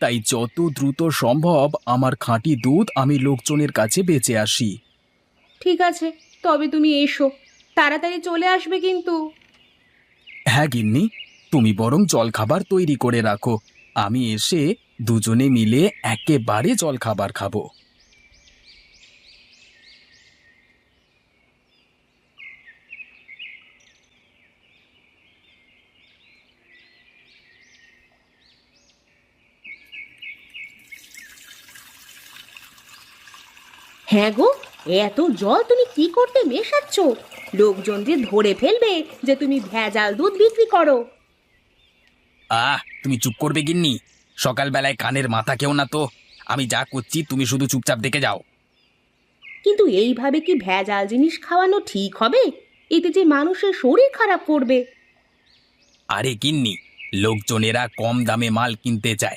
তাই যত দ্রুত সম্ভব আমার খাঁটি দুধ আমি লোকজনের কাছে বেঁচে আসি। ঠিক আছে তবে তুমি এসো। তাড়াতাড়ি চলে আসবে কিন্তু। হ্যাঁ গিন্নি তুমি বরং জলখাবার তৈরি করে রাখো। আমি এসে দুজনে মিলে একেবারে জলখাবার খাব। হ্যাঁ গো এত জল তুমি কি করতে মেশাচ্ছ? লোকজন যে ধরে ফেলবে যে তুমি ভেজাল দুধ বিক্রি করো। আহ তুমি চুপ করবে গিন্নি। সকালবেলায় কানের মাথা কেউ না তো। আমি যা করছি তুমি শুধু চুপচাপ দেখে যাও। কিন্তু এইভাবে কি ভেজাল জিনিস খাওয়ানো ঠিক হবে? এতে যে মানুষের শরীর খারাপ করবে। আরে গিন্নি লোকজনেরা কম দামে মাল কিনতে চায়।